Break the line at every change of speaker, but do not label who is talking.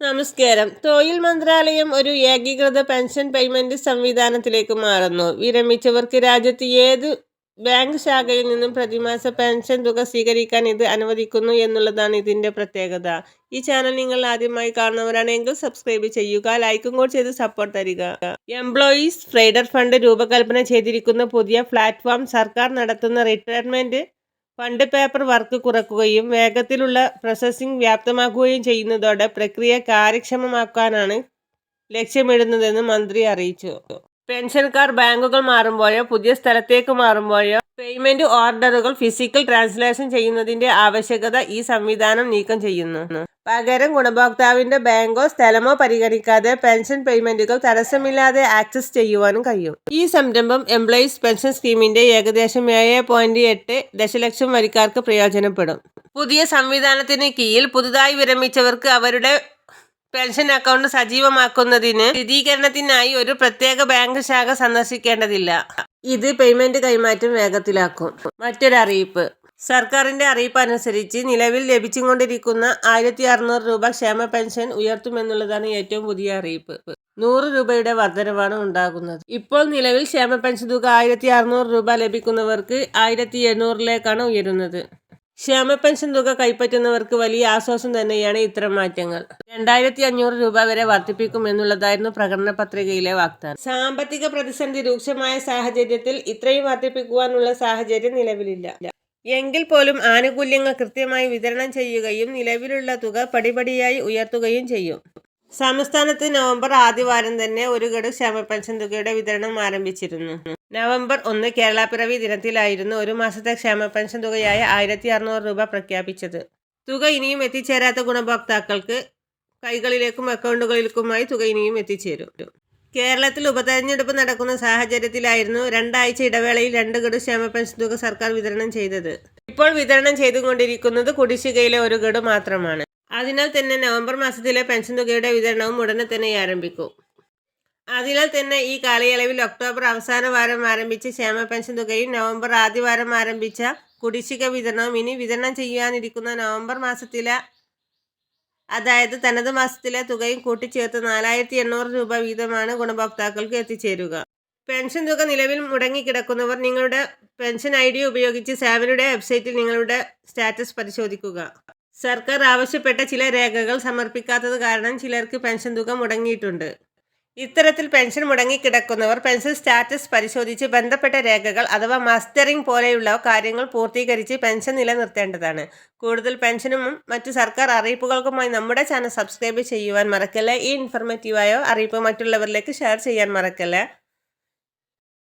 നമസ്കാരം. തൊഴിൽ മന്ത്രാലയം ഒരു ഏകീകൃത പെൻഷൻ പേയ്മെന്റ് സംവിധാനത്തിലേക്ക് മാറുന്നു. വിരമിച്ചവർക്ക് രാജ്യത്ത് ഏത് ബാങ്ക് ശാഖയിൽ നിന്നും പ്രതിമാസ പെൻഷൻ തുക സ്വീകരിക്കാൻ ഇത് അനുവദിക്കുന്നു എന്നുള്ളതാണ് ഇതിന്റെ പ്രത്യേകത. ഈ ചാനൽ നിങ്ങൾ ആദ്യമായി കാണുന്നവരാണെങ്കിൽ സബ്സ്ക്രൈബ് ചെയ്യുക ലൈക്കും കൂടി ചെയ്ത് സപ്പോർട്ട് തരിക. എംപ്ലോയീസ് ഫ്രൈഡർ ഫണ്ട് രൂപകൽപ്പന ചെയ്തിരിക്കുന്ന പുതിയ പ്ലാറ്റ്ഫോം സർക്കാർ നടത്തുന്ന റിട്ടയർമെന്റ് ഫണ്ട് പേപ്പർ വർക്ക് കുറക്കുകയും വേഗത്തിലുള്ള പ്രോസസ്സിംഗ് വ്യാപ്തമാക്കുകയും ചെയ്യുന്നതോടെ പ്രക്രിയ കാര്യക്ഷമമാക്കാനാണ് ലക്ഷ്യമിടുന്നതെന്ന് മന്ത്രി അറിയിച്ചു. പെൻഷൻകാർ ബാങ്കുകൾ മാറുമ്പോഴോ പുതിയ സ്ഥലത്തേക്ക് മാറുമ്പോഴോ പേയ്മെന്റ് ഓർഡറുകൾ ഫിസിക്കൽ ട്രാൻസ്ലേഷൻ ചെയ്യുന്നതിന്റെ ആവശ്യകത ഈ സംവിധാനം നീക്കം ചെയ്യുന്നു. പകരം ഗുണഭോക്താവിന്റെ ബാങ്കോ സ്ഥലമോ പരിഗണിക്കാതെ പെൻഷൻ പേയ്മെന്റുകൾ തടസ്സമില്ലാതെ ആക്സസ് ചെയ്യുവാനും കഴിയും. ഈ സംരംഭം എംപ്ലോയീസ് പെൻഷൻ സ്കീമിന്റെ ഏകദേശം ഏഴ് പോയിന്റ് എട്ട് ദശലക്ഷം വരിക്കാർക്ക് പ്രയോജനപ്പെടും. പുതിയ സംവിധാനത്തിന് കീഴിൽ പുതുതായി വിരമിച്ചവർക്ക് അവരുടെ പെൻഷൻ അക്കൗണ്ട് സജീവമാക്കുന്നതിന് സ്ഥിരീകരണത്തിനായി ഒരു പ്രത്യേക ബാങ്ക് ശാഖ സന്ദർശിക്കേണ്ടതില്ല. ഇത് പേയ്മെന്റ് കൈമാറ്റം വേഗത്തിലാക്കും. മറ്റൊരറിയിപ്പ് സർക്കാരിന്റെ അറിയിപ്പ് അനുസരിച്ച് നിലവിൽ ലഭിച്ചുകൊണ്ടിരിക്കുന്ന ആയിരത്തി അറുന്നൂറ് രൂപ ക്ഷേമ പെൻഷൻ ഉയർത്തുമെന്നുള്ളതാണ് ഏറ്റവും പുതിയ അറിയിപ്പ്. നൂറ് രൂപയുടെ വർധനവാണ് ഉണ്ടാകുന്നത്. ഇപ്പോൾ നിലവിൽ ക്ഷേമ പെൻഷൻ തുക ആയിരത്തി അറുന്നൂറ് രൂപ ലഭിക്കുന്നവർക്ക് ആയിരത്തി എണ്ണൂറിലേക്കാണ് ഉയരുന്നത്. ക്ഷേമ പെൻഷൻ തുക കൈപ്പറ്റുന്നവർക്ക് വലിയ ആശ്വാസം തന്നെയാണ് ഇത്തരം മാറ്റങ്ങൾ. രണ്ടായിരത്തി അഞ്ഞൂറ് രൂപ വരെ വർദ്ധിപ്പിക്കുമെന്നുള്ളതായിരുന്നു പ്രകടന പത്രികയിലെ വാഗ്ദാനം. സാമ്പത്തിക പ്രതിസന്ധി രൂക്ഷമായ സാഹചര്യത്തിൽ ഇത്രയും വർദ്ധിപ്പിക്കുവാനുള്ള സാഹചര്യം നിലവിലില്ല. എങ്കിൽ പോലും ആനുകൂല്യങ്ങൾ കൃത്യമായി വിതരണം ചെയ്യുകയും നിലവിലുള്ള തുക പടിപടിയായി ഉയർത്തുകയും ചെയ്യും. സംസ്ഥാനത്ത് നവംബർ ആദ്യവാരം തന്നെ ഒരു ഗഡു ക്ഷേമ പെൻഷൻ തുകയുടെ വിതരണം ആരംഭിച്ചിരുന്നു. നവംബർ ഒന്ന് കേരളപ്പിറവി പിറവി ദിനത്തിലായിരുന്നു ഒരു മാസത്തെ ക്ഷേമ പെൻഷൻ തുകയായ ആയിരത്തി അറുന്നൂറ് രൂപ പ്രഖ്യാപിച്ചത്. തുക ഇനിയും എത്തിച്ചേരാത്ത ഗുണഭോക്താക്കൾക്ക് കൈകളിലേക്കും അക്കൗണ്ടുകളിലേക്കുമായി തുക ഇനിയും എത്തിച്ചേരും. കേരളത്തിൽ ഉപതെരഞ്ഞെടുപ്പ് നടക്കുന്ന സാഹചര്യത്തിലായിരുന്നു രണ്ടാഴ്ച ഇടവേളയിൽ രണ്ട് ഗഡു ക്ഷേമ പെൻഷൻ തുക സർക്കാർ വിതരണം ചെയ്തത്. ഇപ്പോൾ വിതരണം ചെയ്തുകൊണ്ടിരിക്കുന്നത് കുടിശ്ശികയിലെ ഒരു ഗഡു മാത്രമാണ്. അതിനാൽ തന്നെ നവംബർ മാസത്തിലെ പെൻഷൻ തുകയുടെ വിതരണവും ഉടനെ തന്നെ ആരംഭിക്കും. അതിനാൽ തന്നെ ഈ കാലയളവിൽ ഒക്ടോബർ അവസാന വാരം ആരംഭിച്ച ക്ഷേമ പെൻഷൻ തുകയും നവംബർ ആദ്യ വാരം ആരംഭിച്ച കുടിശ്ശിക വിതരണവും ഇനി വിതരണം ചെയ്യാനിരിക്കുന്ന നവംബർ മാസത്തിലെ അതായത് തനത് മാസത്തിലെ തുകയും കൂട്ടിച്ചേർത്ത് നാലായിരത്തി എണ്ണൂറ് രൂപ വീതമാണ് ഗുണഭോക്താക്കൾക്ക് എത്തിച്ചേരുക. പെൻഷൻ തുക നിലവിൽ മുടങ്ങിക്കിടക്കുന്നവർ നിങ്ങളുടെ പെൻഷൻ ഐ ഡി ഉപയോഗിച്ച് സേവനയുടെ വെബ്സൈറ്റിൽ നിങ്ങളുടെ സ്റ്റാറ്റസ് പരിശോധിക്കുക. സർക്കാർ ആവശ്യപ്പെട്ട ചില രേഖകൾ സമർപ്പിക്കാത്തത് കാരണം ചിലർക്ക് പെൻഷൻ തുക മുടങ്ങിയിട്ടുണ്ട്. ഇത്തരത്തിൽ പെൻഷൻ മുടങ്ങിക്കിടക്കുന്നവർ പെൻഷൻ സ്റ്റാറ്റസ് പരിശോധിച്ച് ബന്ധപ്പെട്ട രേഖകൾ അഥവാ മസ്റ്ററിംഗ് പോലെയുള്ള കാര്യങ്ങൾ പൂർത്തീകരിച്ച് പെൻഷൻ നിലനിർത്തേണ്ടതാണ്. കൂടുതൽ പെൻഷനും മറ്റു സർക്കാർ അറിയിപ്പുകൾക്കുമായി നമ്മുടെ ചാനൽ സബ്സ്ക്രൈബ് ചെയ്യുവാൻ മറക്കല്ലേ? ഈ ഇൻഫർമേറ്റീവായ അറിയിപ്പ് മറ്റുള്ളവരിലേക്ക് ഷെയർ ചെയ്യാൻ മറക്കല്ലേ?